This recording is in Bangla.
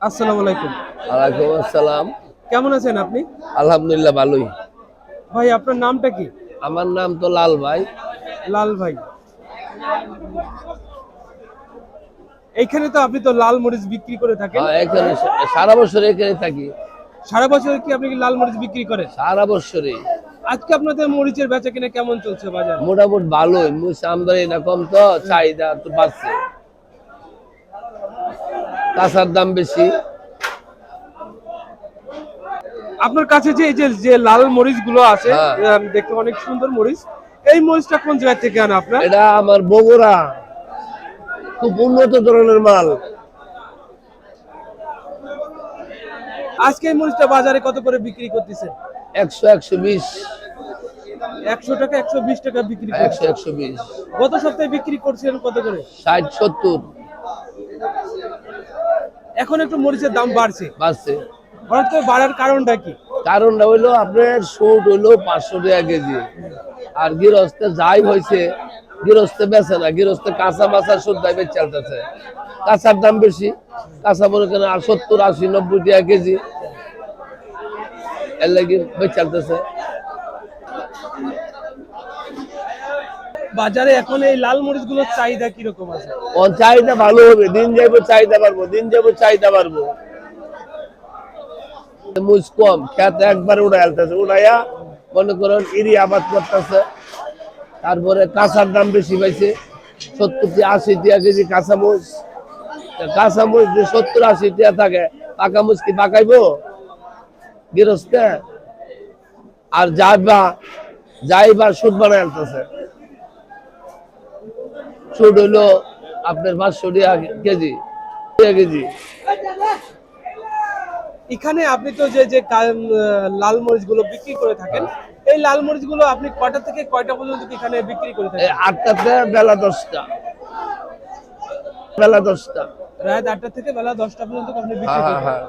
আসসালামু আলাইকুম। ওয়ালাইকুম আসসালাম। কেমন আছেন আপনি? আলহামদুলিল্লাহ ভালোই। ভাই আপনার নামটা কি? আমার নাম তো লাল ভাই। লাল ভাই। এইখানে তো আপনি তো লাল মরিচ বিক্রি করে থাকেন। হ্যাঁ, এখানে সারা বছর এখানে থাকি। সারা বছর কি আপনি কি লাল মরিচ বিক্রি করেন? সারা বছরে। আজকে আপনাদের মরিচের বেচা কিনা কেমন চলছে বাজার? মোটামুটি ভালোই। মুস আমদানি না কম তো চাহিদা তো বাড়ছে। কাঁচার দাম বেশি। আপনার কাছে যে এই যে যে লাল মরিচগুলো আছে হ্যাঁ। দেখতে অনেক সুন্দর মরিচ। এই মরিচটা কোন জায়গা থেকে আনা আপনার? এটা আমার বগুড়া। খুব উন্নত ধরনের মাল। আজকে এই মরিচটা বাজারে কত করে বিক্রি করতেছেন? একশো একশো বিশ। একশো টাকা একশো বিশ টাকা বিক্রি একশো একশো বিশ। গত সপ্তাহে বিক্রি করছিলেন কত করে? ষাট সত্তর। এখন একটু মরিচের দাম বাড়ছে। বাড়ছে। হঠাৎ করে বাড়ার কারণটা কি? কারণটা হইল আপনার সুট হইল পাঁচশো টাকা কেজি। আর গৃহস্থে যাই হয়েছে গৃহস্থে বেচে না গৃহস্থে কাঁচা মাছা সুদ্ধাই বেচ চালতেছে কাঁচার দাম বেশি কাঁচা মনে করেন আর সত্তর আশি নব্বই টাকা কেজি। এর লাগি বেচ চালতেছে বাজারে এখন এই লাল মরিচগুলোর চাহিদা কীরকম আছে? চাহিদা ভালো হবে, দিন যাইবো চাহিদা বাড়বো, দিন যাব চাহিদা বাড়বো। মুজ কম একবার আলতেছে, উড়াইয়া মনে করেন ইরি আবাদ করতেছে। তারপরে কাঁচার দাম বেশি পাইছে, সত্তর আশি টিয়া কেজি কাঁচা মুজ কাঁচা মুজ যে সত্তর আশি টিয়া থাকে, পাকা মুজ কি পাকাইবো? গৃহস্থে। আর যাইবা যাইবা, সুদ বানাই আনতেছে সুদ হইল আপনার পাঁচশো টাকা কেজি কেজি। এখানে আপনি তো যে যে লাল মরিচগুলো বিক্রি করে থাকেন এই লাল মরিচগুলো আপনি কয়টা থেকে কয়টা পর্যন্ত এখানে বিক্রি করে থাকেন? আটটা থেকে বেলা দশটা। বেলা দশটা। রাত আটটা থেকে বেলা দশটা পর্যন্ত আপনি বিক্রি হ্যাঁ